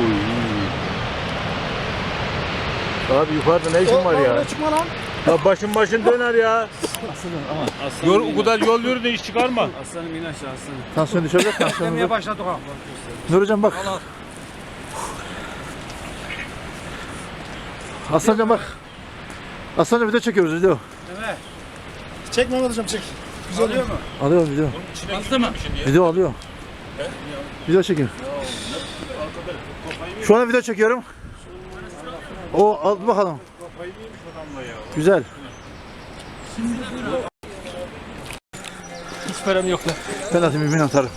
Uy. Abi yukarıda ne işin var ya? Çıkma lan. Ya başın başın döner ya. Yol, o kadar yol yürü de iş çıkarma. Aslanım in aşağı aslanım. Tansiyon düşecek tansiyon. Demeye başladık ha. Nur hocam bak. Aslancan bak. Aslancan video çekiyoruz video. Evet. Çek Mehmet hocam çek. Alıyor mu? Alıyorum video. Altta mı? Video alıyor. Video çekiyorum. Şu an video çekiyorum. O al bakalım. Güzel. Hiç param yok lan. Ben atayım mümin atarım.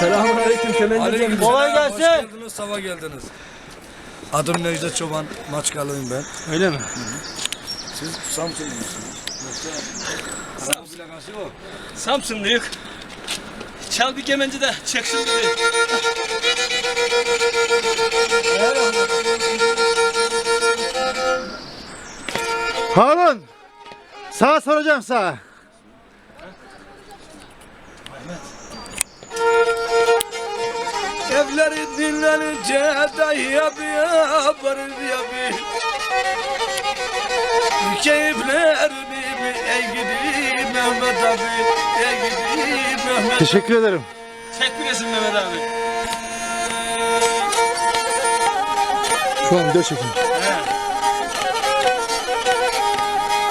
Selamun aleyküm Kemenci. Kolay Hoş gelsin. geldiniz, sabah geldiniz. Adım Necdet Çoban, Maçkalıyım ben. Öyle mi? Siz Samsunlu musunuz? Samsun plakası o. Samsunluyuk. Çal bir kemenci de çeksin bizi. Harun. Sağa soracağım sağa. Evleri dinlenince dayıya bir yaparır ya bir. Keyiflerini bir ey gidi Mehmet abi, ey gidi Mehmet Teşekkür ederim. Çek bir resim Mehmet abi. Şu an video çekiyorum.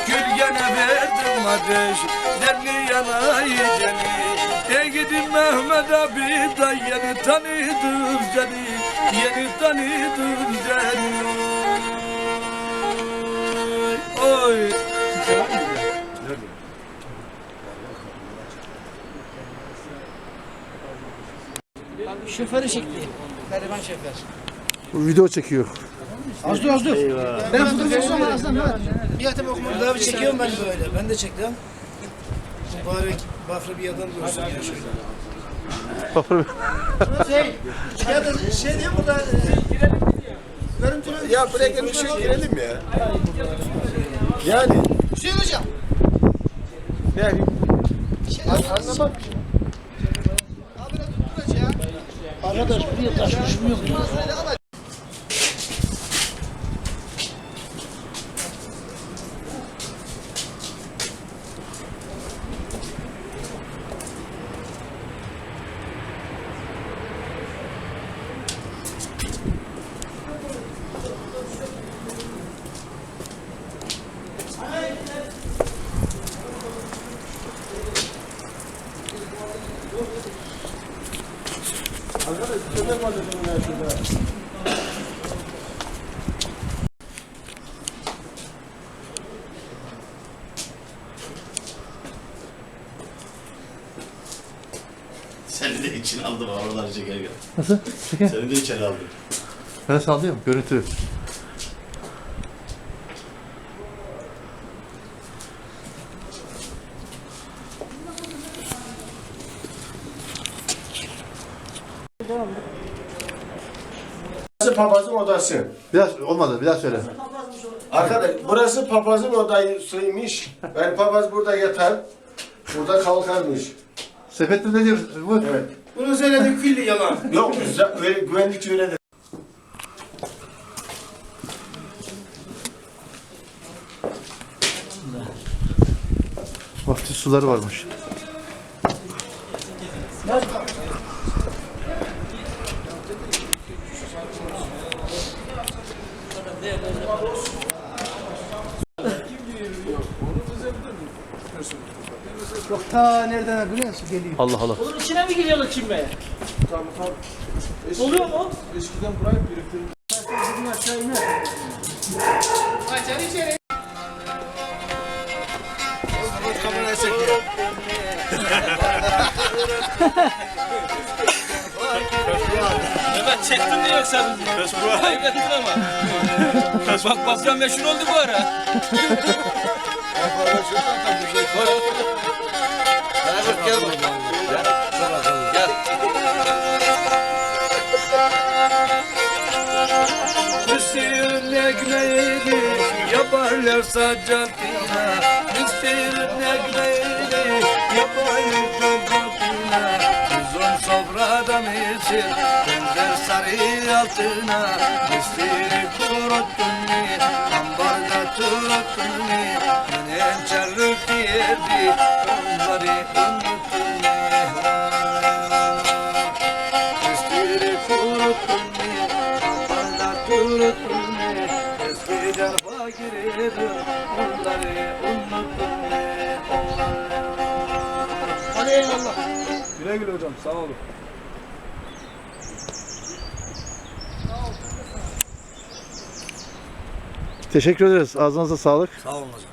Gülgene verdim ateş, derli yanayı ceni. Gidi Mehmet abi da yeni tanıdım seni, yeni tanıdım seni. Oy. Şoförü çekti. Gariban şoför. Bu video çekiyor. Az dur az dur. Ben fotoğrafı var Aslan. Bir yatım okumam. Daha bir çekiyorum ben böyle. Ben de çektim. Mübarek Bafra bir adam görsün ya şöyle. Şey, ya da şey diyeyim burada e, görüntülü... Ya buraya gelmiş şey girelim ya. Yani. Hüseyin hocam. Ne? Şey, anlamak. Abi biraz tuttur ya. Arkadaş buraya taşmışım yok. Seni de içine aldım oraları çekerken. Nasıl? Çekin. Seni de içeri aldım. Ben sallıyorum. Görüntü. Burası papazın odası. Biraz olmadı. Bir daha söyle. Arkadaş burası papazın odasıymış. Yani papaz burada yatar. Burada kalkarmış. Sepettin ne diyor? Bu? Evet. Bunu söyledik külli yalan. Yok güzel- öyle, güvenlikçi öyle de. Vaftiz suları varmış. Yok ta nereden biliyor musun geliyor. Allah Allah. Bunun içine mi giriyorlar çimbeye? Oluyor mu? Mehmet çektin mi yoksa bizi? Kaybettin ama. Bak Bafra meşhur oldu bu ara. Mısır'ın ekmeğini yaparlar saccatına Mısır'ın ekmeğini misin? Benzer sarı altına Üstünü kuruttun mu? Ambarda tuttun mu? Yine çarlık diyerdi Onları unuttun mu? Üstünü kuruttun mu? Ambarda tuttun mu? Eskiden fakirdi Onları unuttun mu? Hadi eyvallah. Güle güle hocam sağ olun. Teşekkür ederiz. Ağzınıza sağlık. Sağ olun hocam.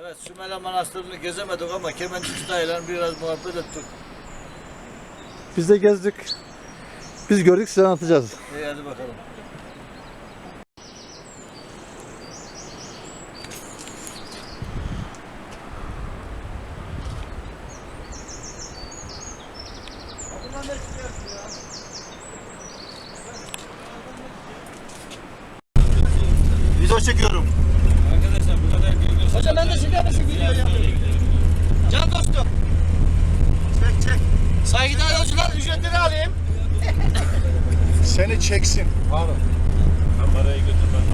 Evet Sümele Manastırı'nı gezemedik ama Kemençi Usta'yla biraz muhabbet ettik. Biz de gezdik. Biz gördük size anlatacağız. İyi hadi bakalım. Çekiyorum. Arkadaşlar bu kadar gülüyorsunuz. Hocam ben de çeker misin video ya? Can dostum. Çek çek. Saygıdeğer yolcular ücretleri alayım. Seni çeksin. Kamerayı götür ben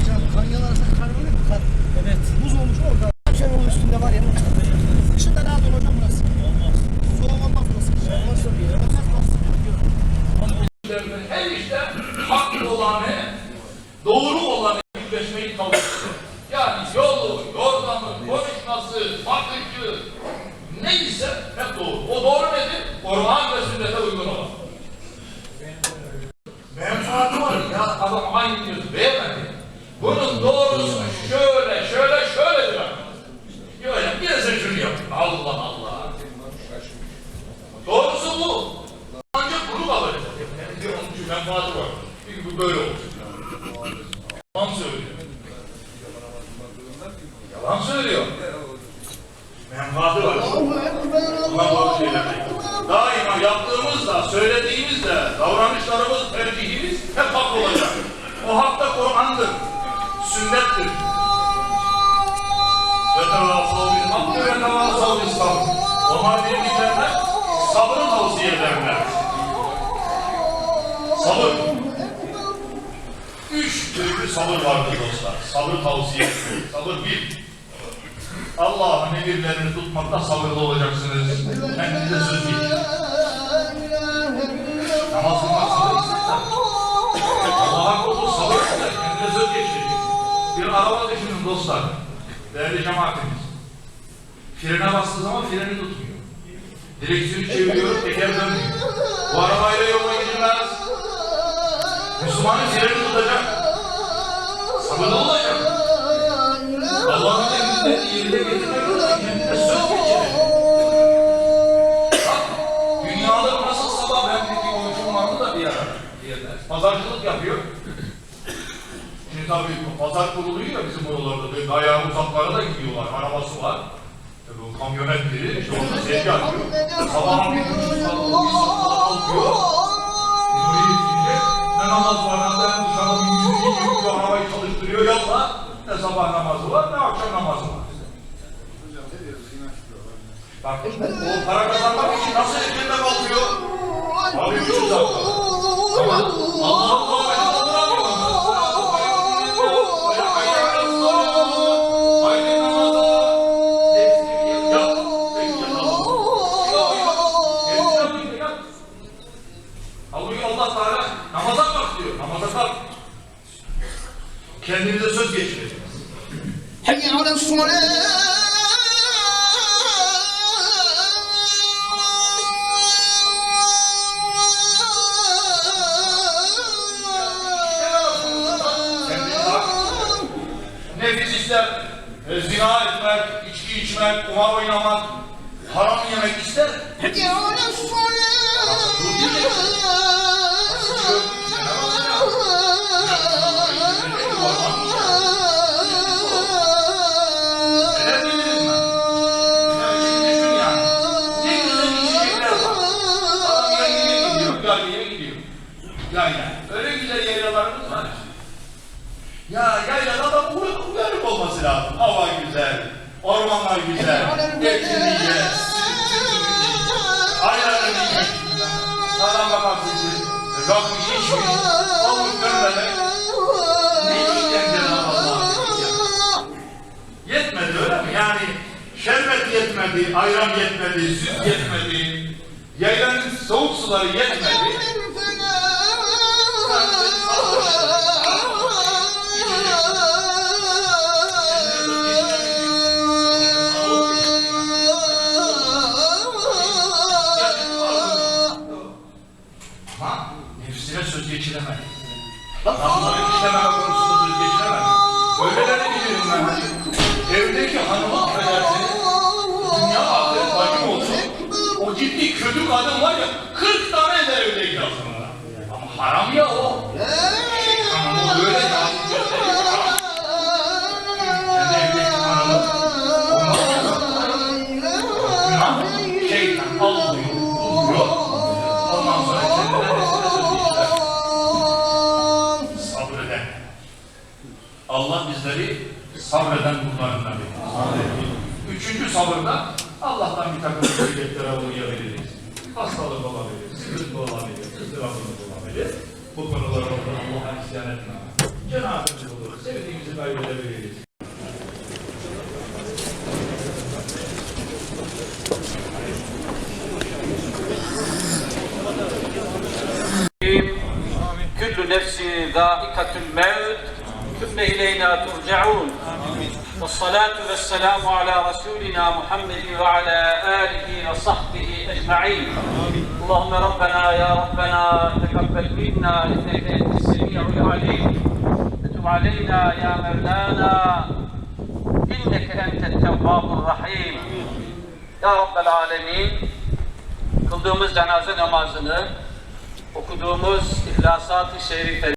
Hocam kanyon arası kar böyle mi? Kar. Evet. Buz olmuş orada. Şey onun üstünde var ya. Kışın da rahat olur hocam burası. Olmaz. Soğuk olmaz burası. Olmaz tabii ya. Olmaz burası. her işte haklı olanı, doğru olanı yüzleşmeyi çalışıyor. Yani yolu, yordamı, konuşması, bakışı, neyse hep doğru. O doğru nedir? Kur'an ve sünnete uygun olan. Menfaatı var ya adam aynı diyorsun beyefendi. Bunun doğrusu şöyle, şöyle, şöyledir. Böyle bir de sen şunu yapın. Allah Allah. Doğrusu bu. Ancak bunu kabul edecek. Yani diyor, onun için menfaati var. Çünkü bu böyle olacak. Yalan söylüyor. Yalan söylüyor. Menfaati var. Daima yaptığımızda, söylediğimizde, davranışlarımız, tercihimiz hep hak olacak. O hak da Kur'an'dır. Sünnettir. Ve tevasal bil hakkı ve tevasal bil sabr. Onlar birbirlerine sabrı tavsiye ederler. Sabır. Üç türlü sabır vardır dostlar. Sabır tavsiye. Sabır bir. Allah'ın emirlerini tutmakta sabırlı olacaksınız. Kendinize söz geçin. Namaz kılmak. Allah'a kulu sabır ister. Kendinize söz geçin. Bir araba düşünün dostlar. Değerli cemaatimiz. Frene bastığı zaman freni tutmuyor. Direksiyonu çeviriyor, teker dönmüyor. Bu arabayla yola gidilmez. Müslümanın freni tutacak. Sabırlı olacak. Allah'ın dünyada nasıl sabah ben bir da bir ara. Pazarcılık yapıyor. Şimdi tabii pazar kuruluyor bizim oralarda. Böyle ayağı uzaklara da gidiyorlar. Arabası var. Bu kamyonetleri işte orada sevgi. Buraya gidince ne namaz var ne sabah namazı var ne akşam namazı var. Bak o para kazanmak için nasıl erkekler kalkıyor? Abi üç yüz dakika. Ama Allah'ın kavmeti kaldıramıyor. Haydi namaza. Hepsini yap. Etmek, içki içmek, kumar oynamak, haram yemek ister. Yani. Öyle güzel yaylalarımız var. Ya yaylada da uyanık olması lazım. Hava güzel, Ormanlar güzel, etini ye. Aylarını ye. Sana bakmak için Rabbim hiç mi? Onu görmemek neyinden Cenab-ı Allah Yetmedi öyle mi? Yani şerbet yetmedi, ayran yetmedi, süt yetmedi, yaylanın soğuk suları yetmedi. Geçiremedi. Adamları işlememe konusunda söz geçiremedi. Öyleleri bilirim ben. Evdeki hanımı affedersiniz. Dünya ahiret bacım olsun. O ciddi kötü kadın var ya 40 tane eder evdeki hanımına. Ama haram ya o. Hanımı öyle lazım bizleri sabreden kullarından eylesin. Üçüncü sabırda Allah'tan bir takım musibetlere uğrayabiliriz. Hastalık olabilir, sıkıntı olabilir, ızdırabımız olabilir. Bu konulara Allah'a isyan etmem. Cenab-ı bulur, sevdiğimizi kaybedebiliriz. Küllü nefsi zâikatün mevt ve ileyna turcaun. Vessalatu vesselamu ala Resulina Muhammedin ve ala alihi ve sahbihi ecma'in. Allahümme Rabbena ya Rabbena tekabbel minna inneke entes semi'ul alim. Etub aleyna ya Mevlana inneke entet tevvabur rahim. Ya Rabbel alemin kıldığımız cenaze namazını okuduğumuz İhlasat-ı Şerifleri